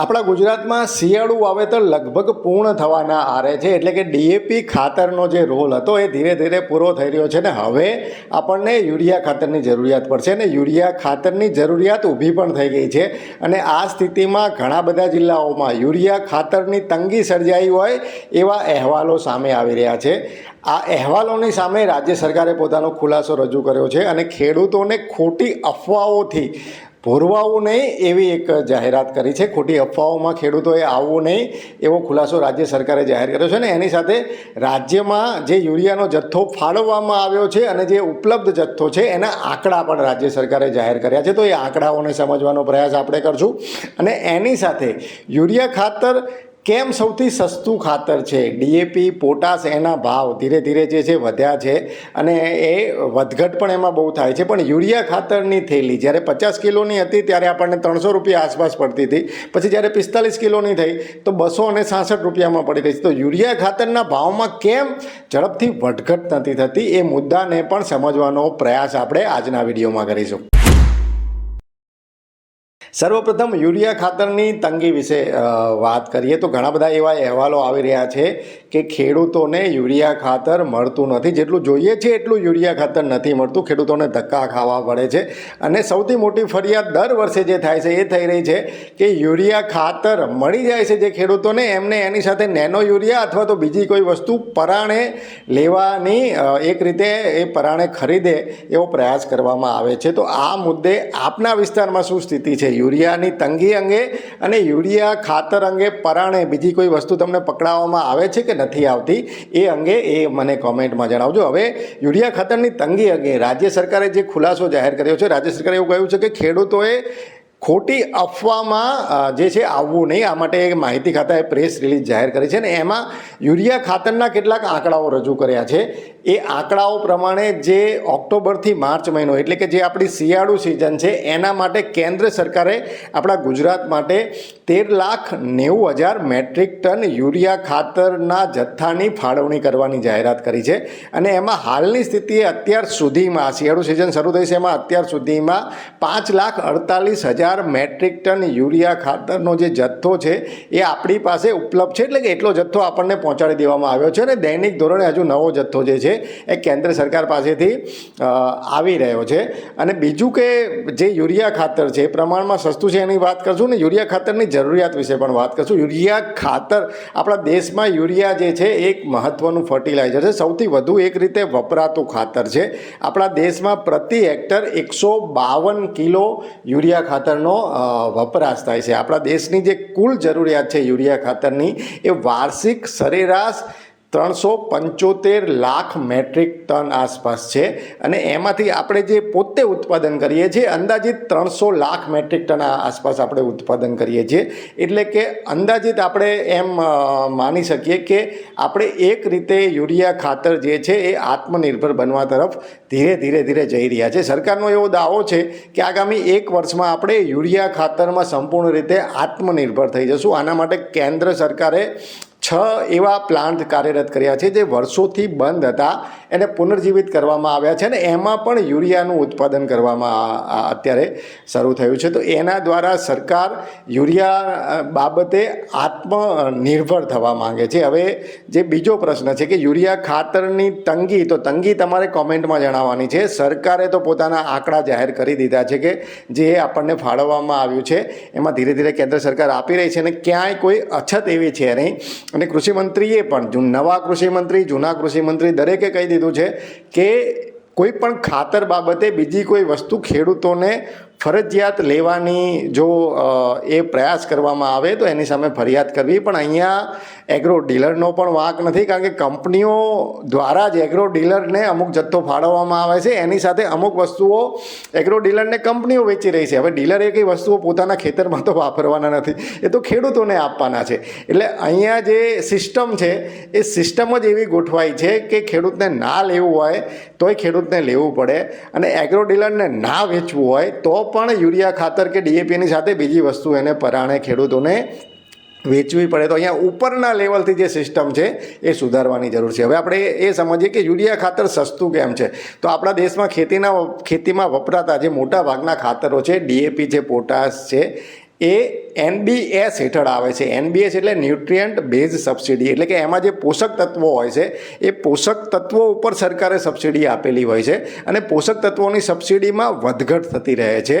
આપણા ગુજરાતમાં શિયાળુ વાવેતર લગભગ પૂર્ણ થવાના આરે છે, એટલે કે ડીએપી ખાતરનો જે રોલ હતો એ ધીરે ધીરે પૂરો થઈ રહ્યો છે ને હવે આપણને યુરિયા ખાતરની જરૂરિયાત પડશે અને યુરિયા ખાતરની જરૂરિયાત ઊભી પણ થઈ ગઈ છે અને આ સ્થિતિમાં ઘણા બધા જિલ્લાઓમાં યુરિયા ખાતરની તંગી સર્જાઈ હોય એવા અહેવાલો સામે આવી રહ્યા છે. આ અહેવાલોની સામે રાજ્ય સરકારે પોતાનો ખુલાસો રજૂ કર્યો છે અને ખેડૂતોને ખોટી અફવાઓથી ભોરવાવું નહીં એવી એક જાહેરાત કરી છે. ખોટી અફવાઓમાં ખેડૂતોએ આવવું નહીં એવો ખુલાસો રાજ્ય સરકારે જાહેર કર્યો છે ને એની સાથે રાજ્યમાં જે યુરિયાનો જથ્થો ફાળવવામાં આવ્યો છે અને જે ઉપલબ્ધ જથ્થો છે એના આંકડા પણ રાજ્ય સરકારે જાહેર કર્યા છે. તો એ આંકડાઓને સમજવાનો પ્રયાસ આપણે કરશું. અને એની સાથે યુરિયા ખાતર કેમ સૌથી સસ્તું ખાતર છે? ડીએપી પોટાશ એના ભાવ ધીરે ધીરે જે છે વધ્યા છે અને એ વધઘટ પણ એમાં બહુ થાય છે. પણ યુરિયા ખાતરની થેલી જ્યારે પચાસ કિલોની હતી ત્યારે આપણને ત્રણસો રૂપિયા આસપાસ પડતી હતી. પછી જ્યારે પિસ્તાલીસ કિલોની થઈ તો બસો અને સાસઠ રૂપિયામાં પડી રહી છે. તો યુરિયા ખાતરના ભાવમાં કેમ ઝડપથી વધઘટ નથી થતી એ મુદ્દાને પણ સમજવાનો પ્રયાસ આપણે આજના વિડીયોમાં કરીશું. સર્વપ્રથમ યુરિયા ખાતરની તંગી વિશે વાત કરીએ તો ઘણા બધા એવા અહેવાલો આવી રહ્યા છે કે ખેડૂતોને યુરિયા ખાતર મળતું નથી. જેટલું જોઈએ છે એટલું યુરિયા ખાતર નથી મળતું. ખેડૂતોને ધક્કા ખાવા પડે છે. અને સૌથી મોટી ફરિયાદ દર વર્ષે જે થાય છે એ થઈ રહી છે કે યુરિયા ખાતર મળી જાય છે જે ખેડૂતોને, એમને એની સાથે નેનો યુરિયા અથવા તો બીજી કોઈ વસ્તુ પરાણે લેવાની એક રીતે એ પરાણે ખરીદે એવો પ્રયાસ કરવામાં આવે છે. તો આ મુદ્દે આપના વિસ્તારમાં શું સ્થિતિ છે? યુરિયાની તંગી અંગે અને યુરિયા ખાતર અંગે પરાણે બીજી કોઈ વસ્તુ તમને પકડાવવામાં આવે છે કે નથી આવતી, એ અંગે એ મને કોમેન્ટમાં જણાવજો. હવે યુરિયા ખાતરની તંગી અંગે રાજ્ય સરકારે જે ખુલાસો જાહેર કર્યો છે, રાજ્ય સરકારે એવું કહ્યું છે કે ખેડૂતોએ ખોટી અફવામાં જે છે આવવું નહીં. આ માટે માહિતી ખાતાએ પ્રેસ રિલીઝ જાહેર કરી છે ને એમાં યુરિયા ખાતરના કેટલાક આંકડાઓ રજૂ કર્યા છે. એ આંકડાઓ પ્રમાણે જે ઓક્ટોબરથી માર્ચ મહિનો, એટલે કે જે આપણી શિયાળુ સિઝન છે, એના માટે કેન્દ્ર સરકારે આપણા ગુજરાત માટે તેર લાખ નેવું હજાર મેટ્રિક ટન યુરિયા ખાતરના જથ્થાની ફાળવણી કરવાની જાહેરાત કરી છે. અને એમાં હાલની સ્થિતિએ અત્યાર સુધીમાં શિયાળુ સિઝન શરૂ થઈ છે, એમાં અત્યાર સુધીમાં પાંચ લાખ અડતાલીસ હજાર મેટ્રિક ટન યુરિયા ખાતરનો જે જથ્થો છે, એ આપણી પાસે ઉપલબ્ધ છે, એટલે કે એટલો જથ્થો આપણને પહોંચાડી દેવામાં આવ્યો છે અને દૈનિક ધોરણે હજુ નવો જથ્થો જે છે, એ કેન્દ્ર સરકાર પાસેથી આવી રહ્યો છે. અને બીજું કે જે યુરિયા ખાતર છે, એ પ્રમાણમાં સસ્તું છે એની વાત કરશું ને યુરિયા ખાતરની જરૂરિયાત વિશે પણ વાત કરશું. યુરિયા ખાતર આપણા દેશમાં યુરિયા જે છે એક મહત્ત્વનું ફર્ટિલાઇઝર છે. સૌથી વધુ એક રીતે વપરાતું ખાતર છે. આપણા દેશમાં પ્રતિ હેક્ટર એકસો બાવન કિલો યુરિયા ખાતરનો વપરાશ થાય છે. આપણા દેશની જે કુલ જરૂરિયાત છે યુરિયા ખાતરની, એ વાર્ષિક સરેરાશ ત્રણસો પંચોતેર લાખ મેટ્રિક ટન આસપાસ છે. અને એમાંથી આપણે જે પોતે ઉત્પાદન કરીએ છીએ, અંદાજિત ત્રણસો લાખ મેટ્રિક ટન આસપાસ આપણે ઉત્પાદન કરીએ છીએ. એટલે કે અંદાજિત આપણે એમ માની શકીએ કે આપણે એક રીતે યુરિયા ખાતર જે છે એ આત્મનિર્ભર બનવા તરફ ધીરે ધીરે ધીરે જઈ રહ્યા છે. સરકારનો એવો દાવો છે કે આગામી એક વર્ષમાં આપણે યુરિયા ખાતરમાં સંપૂર્ણ રીતે આત્મનિર્ભર થઈ જશું. આના માટે કેન્દ્ર સરકારે છ એવા પ્લાન્ટ કાર્યરત કર્યા છે જે વર્ષોથી બંધ હતા, એને પુનર્જીવિત કરવામાં આવ્યા છે અને એમાં પણ યુરિયાનું ઉત્પાદન કરવામાં અત્યારે શરૂ થયું છે. તો એના દ્વારા સરકાર યુરિયા બાબતે આત્મનિર્ભર થવા માંગે છે. હવે જે બીજો પ્રશ્ન છે કે યુરિયા ખાતરની તંગી, તો તંગી તમારે કોમેન્ટમાં જણાવવાની છે. સરકારે તો પોતાના આંકડા જાહેર કરી દીધા છે કે જે આપણને ફાળવવામાં આવ્યું છે, એમાં ધીરે ધીરે કેન્દ્ર સરકાર આપી રહી છે અને ક્યાંય કોઈ અછત એવી છે નહીં. અને કૃષિમંત્રીએ પણ નવા કૃષિમંત્રી, જૂના કૃષિમંત્રી દરેકે કહી દીધું છે કે કોઈ પણ ખાતર બાબતે બીજી કોઈ વસ્તુ ખેડૂતોને ફરજિયાત લેવાની જો એ પ્રયાસ કરવામાં આવે તો એની સામે ફરિયાદ કરવી. પણ અહીંયા એગ્રો ડીલરનો પણ વાંક નથી, કારણ કે કંપનીઓ દ્વારા જ એગ્રો ડીલરને અમુક જથ્થો ફાળવવામાં આવે છે. એની સાથે અમુક વસ્તુઓ એગ્રો ડીલરને કંપનીઓ વેચી રહી છે. હવે ડીલર એ કઈ વસ્તુઓ પોતાના ખેતરમાં તો વાપરવાના નથી. એ તો ખેડૂતોને આપવાના છે. એટલે અહીંયા જે સિસ્ટમ છે, એ સિસ્ટમ જ એવી ગોઠવાઈ છે કે ખેડૂતને ના લેવું હોય, તોય ખેડૂતને લેવું પડે. અને એગ્રો ડીલરને ના વેચવું હોય, તો પણ યુરિયા ખાતર કે ડીએપીની સાથે બીજી વસ્તુ એને પરાણે ખેડૂતોને વેચવી પડે. તો અહીંયા ઉપરના લેવલથી જે સિસ્ટમ છે એ સુધારવાની જરૂર છે. હવે આપણે એ સમજીએ કે યુરિયા ખાતર સસ્તું કેમ છે? તો આપણા દેશમાં ખેતીના ખેતીમાં વપરાતા જે મોટા ભાગના ખાતરો છે, ડીએપી છે, પોટાશ છે, એ એનબીએસ હેઠળ આવે છે. એનબીએસ એટલે ન્યુટ્રિયન્ટ બેઝ સબસિડી. એટલે કે એમાં જે પોષક તત્વો હોય છે, એ પોષક તત્વો ઉપર સરકારે સબસિડી આપેલી હોય છે અને પોષક તત્વોની સબસિડીમાં વધઘટ થતી રહે છે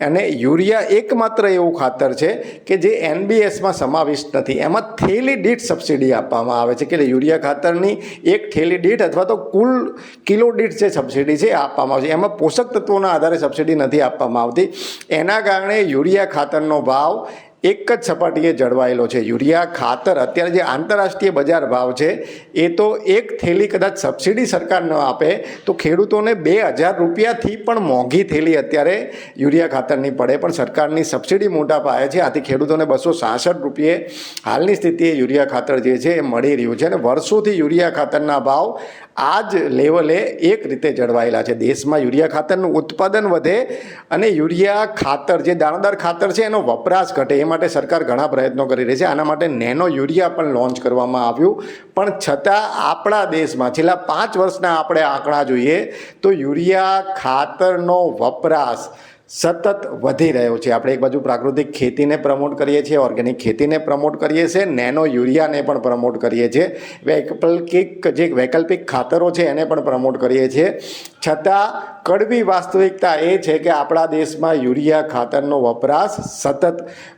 અને યુરિયા એકમાત્ર એવું ખાતર છે કે જે એનબીએસમાં સમાવિષ્ટ નથી. એમાં થેલી દીઠ સબસિડી આપવામાં આવે છે. કે યુરિયા ખાતરની એક થેલી દીઠ અથવા તો કુલ કિલો દીઠ જે સબસિડી છે આપવામાં આવે છે. એમાં પોષક તત્વોના આધારે સબસિડી નથી આપવામાં આવતી. એના કારણે યુરિયા ખાતરનો ભાવ એક જ સપાટીએ જળવાયેલો છે. યુરિયા, ખાતર, અત્યારે જે આંતરરાષ્ટ્રીય બજાર ભાવ છે, એ તો એક થેલી કદાચ સબસિડી સરકાર ન આપે, તો ખેડૂતોને બે હજાર રૂપિયાથી પણ મોંઘી થેલી અત્યારે યુરિયા ખાતરની પડે. પણ સરકારની સબસિડી મોટા પાયે છે. આથી ખેડૂતોને બસો સાસઠ રૂપિયે હાલની સ્થિતિએ યુરિયા ખાતર જે છે, એ મળી રહ્યું છે. અને વર્ષોથી યુરિયા ખાતરના ભાવ આ જ લેવલે એક રીતે જળવાયેલા છે. દેશમાં યુરિયા ખાતરનું ઉત્પાદન વધે અને યુરિયા ખાતર જે દાણાદાર ખાતર છે એનો વપરાશ ઘટે. એ માટે સરકાર ઘણા પ્રયત્નો કરી રહી છે. આના માટે નેનો યુરિયા પણ લોન્ચ કરવામાં આવ્યું. પણ છતાં આપણા દેશમાં છેલ્લા પાંચ વર્ષના આપણે આંકડા જોઈએ તો યુરિયા ખાતરનો વપરાશ સતત વધી રહ્યો છે. આપણે એક બાજુ પ્રાકૃતિક ખેતીને પ્રમોટ કરીએ છીએ, ઓર્ગેનિક ખેતીને પ્રમોટ કરીએ છીએ, નેનો યુરિયાને પણ પ્રમોટ કરીએ છીએ. વૈકલ્પિક જે વૈકલ્પિક ખાતરો છે એને પણ પ્રમોટ કરીએ છીએ. છતાં, કડવી વાસ્તવિકતા એ છે કે આપણા દેશમાં યુરિયા ખાતરનો વપરાશ સતત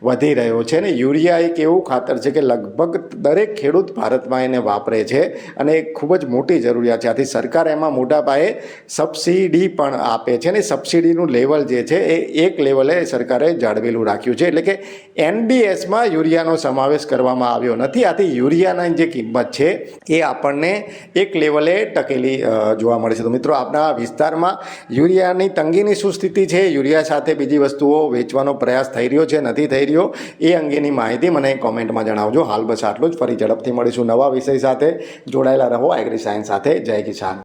વધી રહ્યો છે ને યુરિયા એક એવું ખાતર છે કે લગભગ દરેક ખેડૂત ભારતમાં એને વાપરે છે અને એ ખૂબ જ મોટી જરૂરિયાત છે. આથી સરકાર એમાં મોટા પાયે સબસિડી પણ આપે છે ને સબસિડીનું લેવલ જે છે એ એક લેવલે સરકારે જાળવેલું રાખ્યું છે. એટલે કે એનબીએસમાં યુરિયાનો સમાવેશ કરવામાં આવ્યો નથી. આથી યુરિયાની જે કિંમત છે એ આપણને એક લેવલે ટકેલી જોવા મળે છે. તો મિત્રો આપણા વિસ્તારમાં યુરિયાની તંગીની શું સ્થિતિ છે. યુરિયા સાથે બીજી વસ્તુઓ વેચવાનો પ્રયાસ થઈ રહ્યો છે, નથી થઈ રહ્યો એ અંગેની માહિતી મને કોમેન્ટમાં જણાવજો. હાલ બસ આટલું જ. ફરી ઝડપથી મળીશું નવા વિષય સાથે. જોડાયેલા રહો એગ્રી સાયન્સ સાથે. જય કિસાન.